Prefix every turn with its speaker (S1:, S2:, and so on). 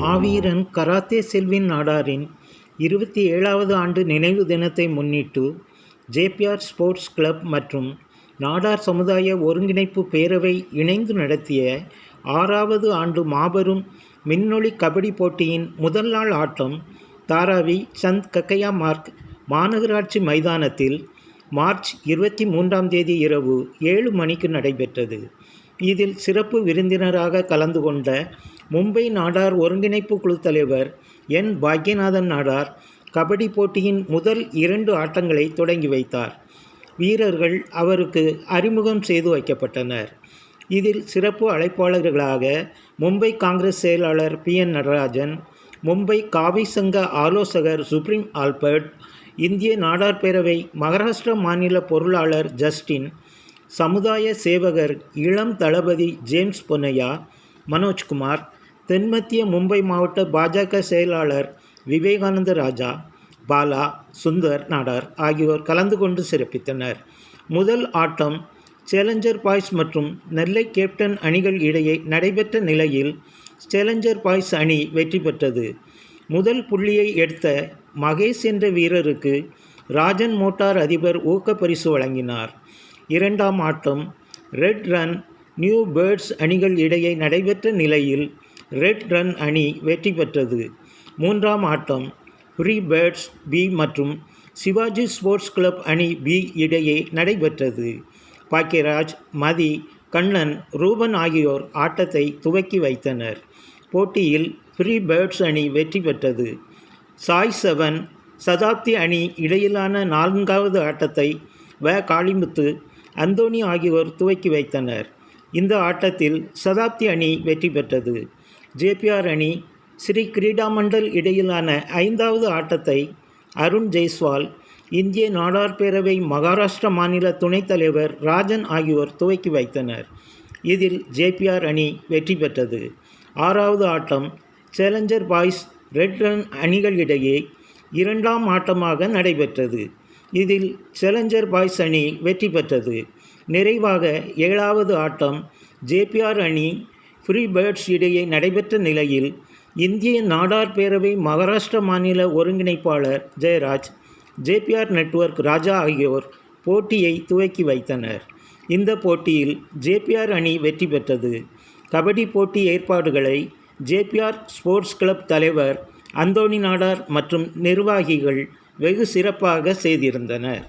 S1: மாவீரன் karate Selvin நாடாரின் இருபத்தி ஏழாவது ஆண்டு நினைவு தினத்தை முன்னிட்டு ஜேபிஆர் ஸ்போர்ட்ஸ் கிளப் மற்றும் நாடார் சமுதாய ஒருங்கிணைப்பு பேரவை இணைந்து நடத்திய ஆறாவது ஆண்டு மாபெரும் மின்னொளி கபடி போட்டியின் முதல் நாள் ஆட்டம் தாராவி சந்த் கக்கையா மார்க் மாநகராட்சி மைதானத்தில் மார்ச் இருபத்தி மூன்றாம் தேதி இரவு ஏழு மணிக்கு நடைபெற்றது. இதில் சிறப்பு விருந்தினராக கலந்து கொண்ட மும்பை நாடார் ஒருங்கிணைப்பு குழு தலைவர் என் பாக்யநாதன் நாடார் கபடி போட்டியின் முதல் இரண்டு ஆட்டங்களை தொடங்கி வைத்தார். வீரர்கள் அவருக்கு அறிமுகம் செய்து வைக்கப்பட்டனர். இதில் சிறப்பு அழைப்பாளர்களாக மும்பை காங்கிரஸ் செயலாளர் பி. என். நடராஜன் மும்பை காவி சங்க ஆலோசகர் சுப்ரீம் ஆல்பர்ட் இந்திய நாடார் பேரவை மகாராஷ்டிரா மாநில பொருளாளர் ஜஸ்டின் சமுதாய சேவகர் இளம் தளபதி ஜேம்ஸ் பொன்னையா மனோஜ்குமார் தென்மத்திய மும்பை மாவட்ட பாஜக செயலாளர் விவேகானந்த ராஜா பாலா சுந்தர் நாடார் ஆகியோர் கலந்து கொண்டு சிறப்பித்தனர். முதல் ஆட்டம் சேலஞ்சர் பாய்ஸ் மற்றும் நெல்லை கேப்டன் அணிகள் இடையே நடைபெற்ற நிலையில் சேலஞ்சர் பாய்ஸ் அணி வெற்றி பெற்றது. முதல் புள்ளியை எடுத்த மகேஷ் என்ற வீரருக்கு ராஜன் மோட்டார் அதிபர் ஊக்கப்பரிசு வழங்கினார். இரண்டாம் ஆட்டம். ரெட் ரன் நியூ பேர்ட்ஸ் அணிகள் இடையே நடைபெற்ற நிலையில் ரெட் ரன் அணி வெற்றி பெற்றது. மூன்றாம் ஆட்டம் ஃப்ரீ பேர்ட்ஸ் பி மற்றும் சிவாஜி ஸ்போர்ட்ஸ் கிளப் அணி பி இடையே நடைபெற்றது. பாக்கியராஜ் மதி கண்ணன் ரூபன் ஆகியோர் ஆட்டத்தை துவக்கி வைத்தனர். போட்டியில் ஃப்ரீ பேர்ட்ஸ் அணி வெற்றி பெற்றது. சாய் செவன் சதாப்தி அணி இடையிலான நான்காவது ஆட்டத்தை வ. காளிமுத்து அந்தோனி ஆகியோர் துவக்கி வைத்தனர். இந்த ஆட்டத்தில் சதாப்தி அணி வெற்றி பெற்றது. ஜேபிஆர் அணி ஸ்ரீ கிரீடாமண்டல் இடையிலான ஐந்தாவது ஆட்டத்தை அருண் ஜெய்ஸ்வால் இந்திய நாடார் பேரவை மகாராஷ்டிரா மாநில துணைத் தலைவர் ராஜன் ஆகியோர் துவக்கி வைத்தனர். இதில் ஜேபிஆர் அணி வெற்றி பெற்றது. ஆறாவது ஆட்டம் சேலஞ்சர் பாய்ஸ் ரெட் ரன் அணிகளிடையே இரண்டாம் ஆட்டமாக நடைபெற்றது. இதில் செலஞ்சர் பாய்ஸ் அணி வெற்றி பெற்றது. நிறைவாக ஏழாவது ஆட்டம் ஜேபிஆர் அணி ஃப்ரீ பேர்ட்ஸ் இடையே நடைபெற்ற நிலையில் இந்திய நாடார் பேரவை மகாராஷ்டிரா மாநில ஒருங்கிணைப்பாளர் ஜெயராஜ் ஜேபிஆர் நெட்வொர்க் ராஜா ஆகியோர் போட்டியை துவக்கி வைத்தனர். இந்த போட்டியில் ஜேபிஆர் அணி வெற்றி பெற்றது. கபடி போட்டி ஏற்பாடுகளை ஜேபிஆர் ஸ்போர்ட்ஸ் கிளப் தலைவர் அந்தோணி நாடார் மற்றும் நிர்வாகிகள் வெகு சிறப்பாக செய்திருந்தனர்.